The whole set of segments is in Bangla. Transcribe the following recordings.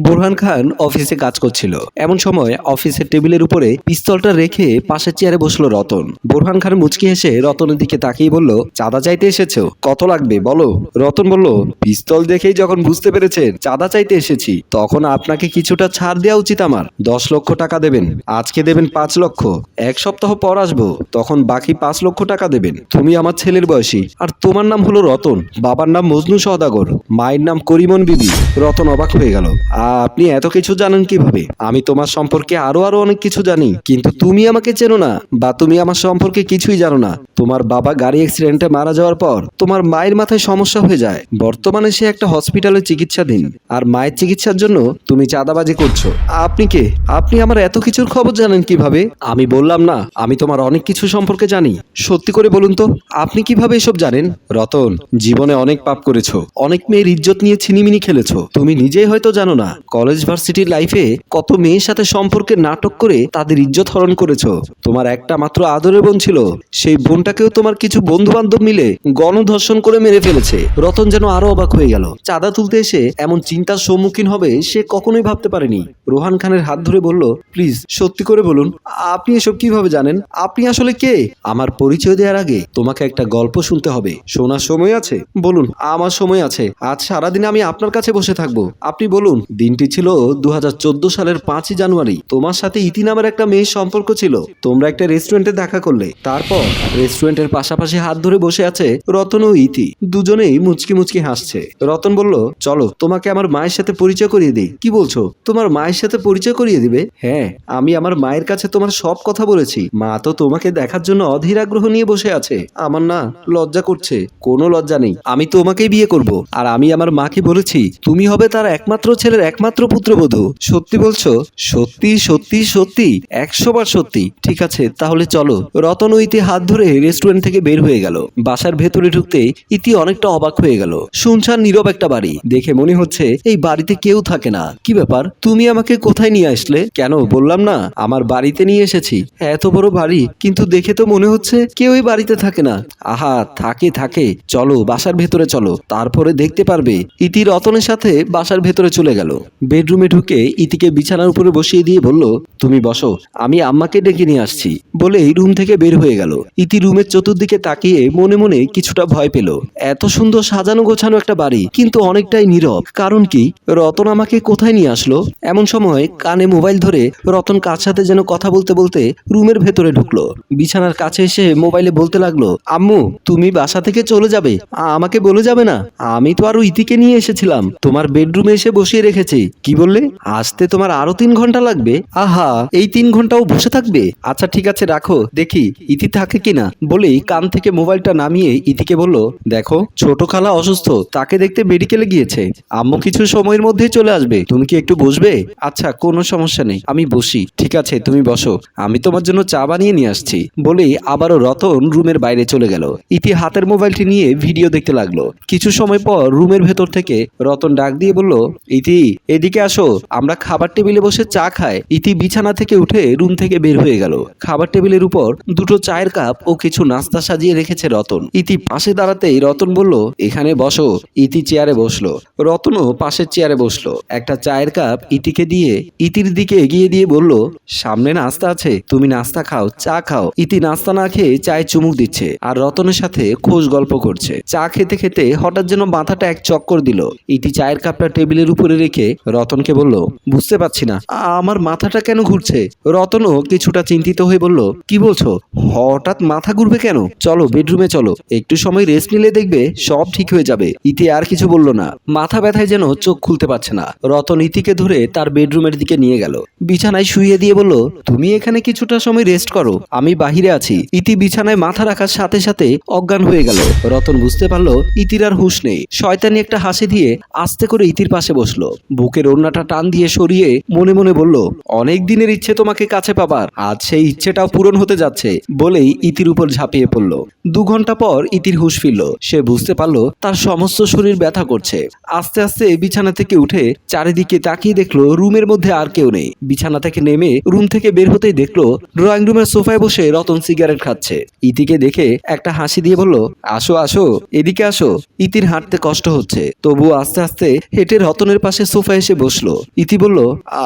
বোরহান খান অফিসে কাজ করছিল। এমন সময় অফিসের টেবিলের উপরে পিস্তলটা রেখে পাশের চেয়ারে বসল রতন। বোরহান খান মুচকি হেসে রতনের দিকে তাকিয়ে বলল, চাঁদা চাইতে এসেছ? কত লাগবে, বলো? রতন বলল, পিস্তল দেখেই যখন বুঝতে পেরেছেন, চাঁদা চাইতে এসেছি, তখন আপনাকে কিছুটা ছাড় দেওয়া উচিত আমার। দশ লক্ষ টাকা দেবেন, আজকে দেবেন পাঁচ লক্ষ। এক সপ্তাহ পর আসব, তখন বাকি পাঁচ লক্ষ টাকা দেবেন। তুমি আমার ছেলের বয়সী, আর তোমার নাম হলো রতন, বাবার নাম মজনু সওদাগর, মায়ের নাম করিমন বিবি। রতন অবাক হয়ে গেল। আপনি এত কিছু জানেন কীভাবে? আমি তোমার সম্পর্কে আরও আরও অনেক কিছু জানি, কিন্তু তুমি আমাকে চেনো না, বা তুমি আমার সম্পর্কে কিছুই জানো না। তোমার বাবা গাড়ি অ্যাক্সিডেন্টে মারা যাওয়ার পর তোমার মায়ের মাথায় সমস্যা হয়ে যায়। বর্তমানে সে একটা হসপিটালে চিকিৎসাধীন। আর মায়ের চিকিৎসার জন্য তুমি চাঁদাবাজি করছ। আপনি কে? আপনি আমার এত কিছুর খবর জানেন কীভাবে? আমি বললাম না, আমি তোমার অনেক কিছু সম্পর্কে জানি। সত্যি করে বলুন তো, আপনি কীভাবে এসব জানেন? রতন, জীবনে অনেক পাপ করেছ, অনেক মেয়ের ইজ্জত নিয়ে ছিনিমিনি খেলেছো। তুমি নিজেই হয়তো জানো না কলেজ ভার্সিটির লাইফে কত মেয়ের সাথে সম্পর্কে নাটক করে তাদের ইজ্জত হরণ করেছ? তোমার একটা মাত্র আদরের বোন ছিল। সেই বোনটাকেও তোমার কিছু বন্ধু বান্ধব মিলে গণধর্ষণ করে মেরে ফেলেছে। রতন যেন আরও অবাক হয়ে গেল। চাঁদা তুলতে এসে এমন চিন্তার সম্মুখীন হবে সে কখনোই ভাবতে পারেনি। রোহান খানের হাত ধরে বলল, প্লিজ, সত্যি করে বলুন, আপনি এসব কীভাবে জানেন? আপনি আসলে কে? আমার পরিচয় দেওয়ার আগে তোমাকে একটা গল্প শুনতে হবে। শোনার সময় আছে? বলুন, আমার সময় আছে। আজ সারাদিন আমি আপনার কাছে বসে থাকব। আপনি বলুন দিনটি ছিল দু হাজার চোদ্দ সালের পাঁচই জানুয়ারি। তোমার সাথে ইতি নামের একটা মেয়ের সম্পর্ক ছিল। তোমরা একটা রেস্টুরেন্টে দেখা করলে। তারপর রেস্টুরেন্টের পাশাপাশি হাত ধরে বসে আছে রতন ও ইতি। দুজনেই মুচকি মুচকি হাসছে। রতন বলল, চলো, তোমাকে আমার মায়ের সাথে পরিচয় করিয়ে দিই। কি বলছো? তোমার মায়ের সাথে পরিচয় করিয়ে দিবে? হ্যাঁ আমি আমার মায়ের কাছে তোমার সব কথা বলেছি। মা তো তোমাকে দেখার জন্য অধীর আগ্রহ নিয়ে বসে আছে। আমার না লজ্জা করছে। কোনো লজ্জা নেই। আমি তোমাকেই বিয়ে করব। আর আমি আমার মাকে বলেছি, তুমি হবে তার একমাত্র ছেলের একমাত্র পুত্রবধূ। সত্যি বলছো? সত্যি সত্যি সত্যি? একশো বার সত্যি। ঠিক আছে, তাহলে চলো। রতন ইতি হাত ধরে রেস্টুরেন্ট থেকে বের হয়ে গেল। বাসার ভেতরে ঢুকতে ইতি অনেকটা অবাক হয়ে গেল। শুনছান নীরব একটা বাড়ি। দেখে মনে হচ্ছে এই বাড়িতে কেউ থাকে না। কি ব্যাপার? তুমি আমাকে কোথায় নিয়ে আসলে? কেন? বললাম না, আমার বাড়িতে নিয়ে এসেছি। এত বড় বাড়ি, কিন্তু দেখে তো মনে হচ্ছে কেউই বাড়িতে থাকে না। আহা, থাকে থাকে। চলো, বাসার ভেতরে চলো। তারপরে দেখতে পারবে, ইতি রতনের সাথে বাসার ভেতরে চলে গেল। বেডরুমে ঢুকে ইতিকে বিছানার উপরে বসিয়ে দিয়ে বলল, তুমি বসো, আমি আম্মাকে ডেকে নিয়ে আসছি। বলেই রুম থেকে বের হয়ে গেল। ইতি রুমের চতুর্দিকে তাকিয়ে মনে মনে কিছুটা ভয় পেল। এত সুন্দর সাজানো গোছানো একটা বাড়ি কিন্তু অনেকটাই নীরব। কারণ কি? রতন আমাকে কোথায় নিয়ে আসলো? এমন সময় কানে মোবাইল ধরে রতন কার সাথে যেন কথা বলতে বলতে রুমের ভেতরে ঢুকলো। বিছানার কাছে এসে মোবাইলে বলতে লাগল, আম্মু, তুমি বাসা থেকে চলে যাবে। আমাকে বলে যাবে না? আমি তো আরও ইতিকে নিয়ে এসেছিলাম। তোমার বেডরুমে এসে বসিয়ে রেখেছি। কি বললে? আসতে তোমার আরও তিন ঘণ্টা লাগবে। আহা, এই তিন ঘন্টাও বসে থাকবে? আচ্ছা ঠিক আছে, রাখো। দেখি, ইতি থাকে কিনা? বলেই কান থেকে মোবাইলটা নামিয়ে ইতিকে বলল, দেখো, ছোট খালা অসুস্থ। তাকে দেখতে মেডিকেলে গিয়েছে। আম্মু কিছু সময়ের মধ্যেই চলে আসবে। তুমি কি একটু বসবে? আচ্ছা কোনো সমস্যা নেই। আমি বসি। ঠিক আছে, তুমি বসো। আমি তোমার জন্য চা বানিয়ে নিয়ে আসছি। বলেই আবারও রতন রুমের বাইরে চলে গেল। ইতি হাতের মোবাইলটি নিয়ে ভিডিও দেখতে লাগল। কিছু সময় পর রুমের ভেতর থেকে রতন ডাক দিয়ে বলল, ইতি এদিকে আসো, আমরা খাবার টেবিলে বসে চা খাই। ইতি বিছানা থেকে উঠে রুম থেকে বের হয়ে গেল। খাবার টেবিলের উপর দুটো চায়ের কাপ ও কিছু নাস্তা সাজিয়ে রেখেছে রতন। ইতি পাশে দাঁড়াতেই রতন বলল, এখানে বসো। ইতি চেয়ারে বসল। রতনও পাশের চেয়ারে বসল। একটা চায়ের কাপ ইতিকে দিয়ে ইতির দিকে এগিয়ে দিয়ে বলল, সামনে নাস্তা আছে, তুমি নাস্তা খাও, চা খাও। ইতি নাস্তা না খেয়ে চায়ে চুমুক দিচ্ছে আর রতনের সাথে খোশ গল্প করছে। চা খেতে খেতে হঠাৎ যেন মাথাটা এক চক্কর দিল। ইতি চায়ের কাপটা টেবিলের উপরে রেখে রতনকে বলল, বুঝতে পারছি না। আমার মাথাটা কেন ঘুরছে? রতনও কিছুটা চিন্তিত হয়ে বলল, কি বলছো? হঠাৎ মাথা ঘুরবে কেন? চলো, বেডরুমে চলো। একটু সময় রেস্ট নিলে দেখবে সব ঠিক হয়ে যাবে। ইতি আর কিছু বলল না। মাথা ব্যথায় যেন চোখ খুলতে পারছে না। রতন ইতিকে ধরে তার বেডরুমের দিকে নিয়ে গেল। বিছানায় শুইয়ে দিয়ে বলল, তুমি এখানে কিছুটা সময় রেস্ট করো, আমি বাহিরে আছি। ইতি বিছানায় মাথা রাখার সাথে সাথে অজ্ঞান হয়ে গেল। রতন বুঝতে পারল, ইতির আর হুঁশ নেই। শয়তানি একটা হাসি দিয়ে আস্তে করে ইতির পাশে বসল। বুকের ওড়নাটা টান দিয়ে সরিয়ে মনে মনে বলল, অনেক দিনের ইচ্ছে তোমাকে কাছে পাবার, আজ সেই ইচ্ছেটাও পূরণ হতে যাচ্ছে, বলেই ইতির উপর ঝাঁপিয়ে পড়ল। দু ঘণ্টা পর ইতির হুশ ফিরল। সে বুঝতে পারল, তার সমস্ত শরীর ব্যথা করছে। আস্তে আস্তে বিছানা থেকে উঠে চারিদিকে তাকিয়ে দেখল, রুমের মধ্যে আর কেউ নেই। বিছানা থেকে নেমে রুম থেকে বের হতেই দেখল, ড্রয়িং রুমের সোফায় বসে রতন সিগারেট খাচ্ছে। ইতিকে দেখে একটা হাসি দিয়ে বলল, আসো আসো, এদিকে আসো। ইতির হাঁটতে কষ্ট হচ্ছে। তবু আস্তে আস্তে হেঁটে রতনের পাশে সোফায় সোফায় এসে বসল। ইতি বলল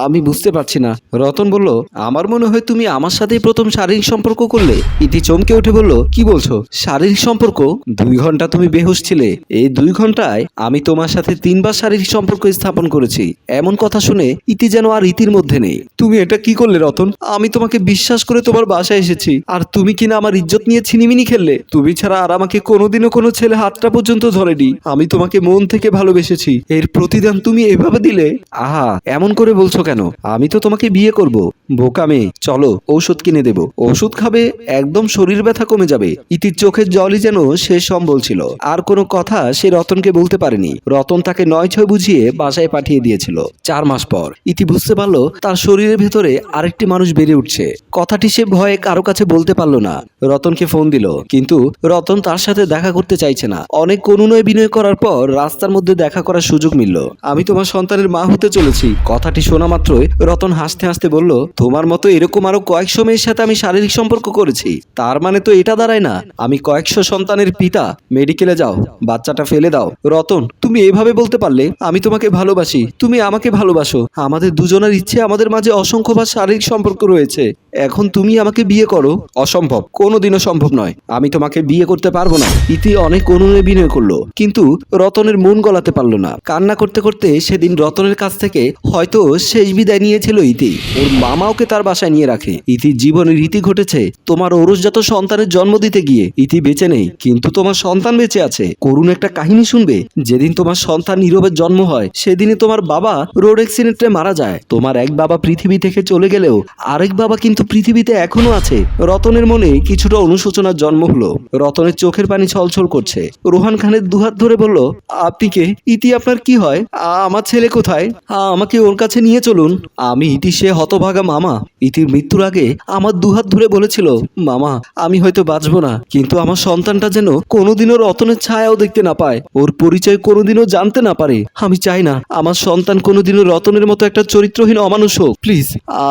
আমি বুঝতে পারছি না। রতন বলল আমার মনে হয় তুমি আমার সাথেই প্রথম শারীরিক সম্পর্ক করলে। ইতি চমকে উঠে বলল কি বলছো? শারীরিক সম্পর্ক? দুই ঘণ্টা তুমি বেহুশ ছিলে। এই দুই ঘন্টায় আমি তোমার সাথে তিনবার শারীরিক সম্পর্ক স্থাপন করেছি। এমন কথা শুনে ইতি যেন আর ইতির মধ্যে নেই। তুমি এটা কি করলে রতন? আমি তোমাকে বিশ্বাস করে তোমার বাসায় এসেছি। আর তুমি কিনা আমার ইজ্জত নিয়ে ছিনিমিনি খেললে? তুমি ছাড়া আর আমাকে কোনোদিনও কোনো ছেলে হাতটা পর্যন্ত ধরেনি। আমি তোমাকে মন থেকে ভালোবেসেছি। এর প্রতিদান তুমি এভাবে দিলে আহা, এমন করে বলছো কেন? আমি তো তোমাকে বিয়ে করব। বোকা মেয়ে, চলো, ঔষধ কিনে দেব। ওষুধ খাবে, একদম শরীর ব্যথা কমে যাবে। ইতির চোখের জলই যেন শেষ সম্বল ছিল। আর কোনো কথা সে রতনকে বলতে পারেনি। রতন তাকে নয় ছয় বুঝিয়ে বাসায় পাঠিয়ে দিয়েছিল। চার মাস পর, ইতি বুঝতে পারল, তার শরীরের ভেতরে আরেকটি মানুষ বেড়ে উঠছে। কথাটি সে ভয়ে কারও কাছে বলতে পারল না। রতনকে ফোন দিল, কিন্তু রতন তার সাথে দেখা করতে চাইছে না। অনেক অনুনয় বিনয় করার পর রাস্তার মধ্যে দেখা করার সুযোগ মিলল। আমি তোমার সন্তানের মা হতে চলেছি। কথাটি শোনা মাত্রই রতন হাসতে হাসতে বলল, তোমার মতো এরকম আরও কয়েকশো মেয়ের সাথে আমি শারীরিক সম্পর্ক করেছি। তার মানে তো এটা দাঁড়ায় না। আমি কয়েকশো সন্তানের পিতা। মেডিকেলে যাও, বাচ্চাটা ফেলে দাও। রতন, তুমি এভাবে বলতে পারলে আমি তোমাকে ভালোবাসি। তুমি আমাকে ভালোবাসো। আমাদের দুজনের ইচ্ছে আমাদের মাঝে অসংখ্যবার শারীরিক সম্পর্ক রয়েছে। এখন তুমি আমাকে বিয়ে করো। অসম্ভব। কোনোদিনও সম্ভব নয়। আমি তোমাকে বিয়ে করতে পারব না। ইতি অনেক অনুনয় বিনয় করল। কিন্তু রতনের মন গলাতে পারল না। কান্না করতে করতে সেদিন রতনের কাছ থেকে হয়তো শেষ বিদায় নিয়েছিল ইতি। ওর মামা ওকে তার বাসায় নিয়ে রাখে। ইতির জীবনের রীতি ঘটেছে। তোমার ওরসজাত সন্তানের জন্ম দিতে গিয়ে ইতি বেঁচে নেই। কিন্তু তোমার সন্তান বেঁচে আছে। করুণ একটা কাহিনী শুনবে। যেদিন তোমার সন্তান নীরবের জন্ম হয় সেদিনে তোমার বাবা রোড অ্যাক্সিডেন্টে মারা যায়। তোমার এক বাবা পৃথিবী থেকে চলে গেলেও আরেক বাবা কিন্তু পৃথিবীতে এখনও আছে। রতনের মনে কিছুটা অনুশোচনার জন্ম হলো। রতনের চোখের পানি ছলছল করছে। রোহান খানের দুহাত ধরে বলল, আপনি কে? ইতি আপনার কি হয়? আমার ছেলে কোথায়? আমাকে ওর কাছে নিয়ে চলুন। আমি ইতি সে হতভাগা মামা। ইতির মৃত্যুর আগে আমার দুহাত ধরে বলেছিল, মামা, আমি হয়তো বাঁচবো না। কিন্তু আমার সন্তানটা যেন কোনোদিনও রতনের ছায়াও দেখতে না পায়। ওর পরিচয় কোনোদিনও জানতে না পারে। আমি চাই না আমার সন্তান কোনোদিনও রতনের মতো একটা চরিত্রহীন অমানুষ হোক। প্লিজ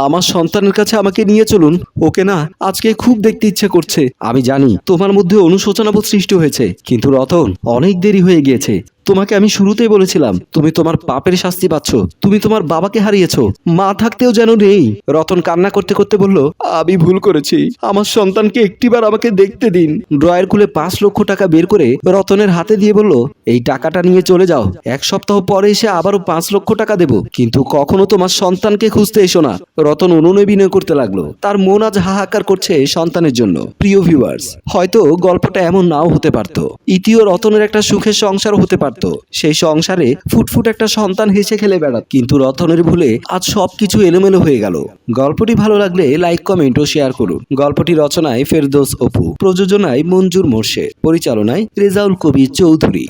আমার সন্তানের কাছে আমাকে নিয়ে চলুন। ওকে না, আজকে খুব দেখতে ইচ্ছে করছে। আমি জানি তোমার মধ্যে অনুশোচনাবোধ সৃষ্টি হয়েছে। কিন্তু রতন, অনেক দেরি হয়ে গিয়েছে। তোমাকে আমি শুরুতেই বলেছিলাম, তুমি তোমার পাপের শাস্তি পাচ্ছ, তুমি তোমার বাবাকে হারিয়েছ। মা থাকতেও যেন নেই। রতন কান্না করতে করতে বলল, আমি ভুল করেছি। আমার সন্তানকে একটিবার আমাকে দেখতে দিন। ড্রয়ের খুলে পাঁচ লক্ষ টাকা বের করে রতনের হাতে দিয়ে বলল, এই টাকাটা নিয়ে চলে যাও। এক সপ্তাহ পরে এসে আবারও পাঁচ লক্ষ টাকা দেব। কিন্তু কখনো তোমার সন্তানকে খুঁজতে এসো না। রতন অনুনয় বিনয় করতে লাগল। তার মন আজ হাহাকার করছে সন্তানের জন্য। প্রিয় ভিউয়ার্স হয়তো গল্পটা এমন নাও হতে পারত। ইতিও রতনের একটা সুখের সংসার হতে পারত। সেই সংসারে ফুটফুট একটা সন্তান হেসে খেলে বেড়াত। কিন্তু রতনের ভুলে আজ সবকিছু এলোমেলো হয়ে গেল। গল্পটি ভালো লাগলে লাইক, কমেন্ট ও শেয়ার করুন। গল্পটি রচনায় ফেরদোস অপু, প্রযোজনায় মঞ্জুর মোর্শেদ, পরিচালনায় রেজাউল কবির চৌধুরী।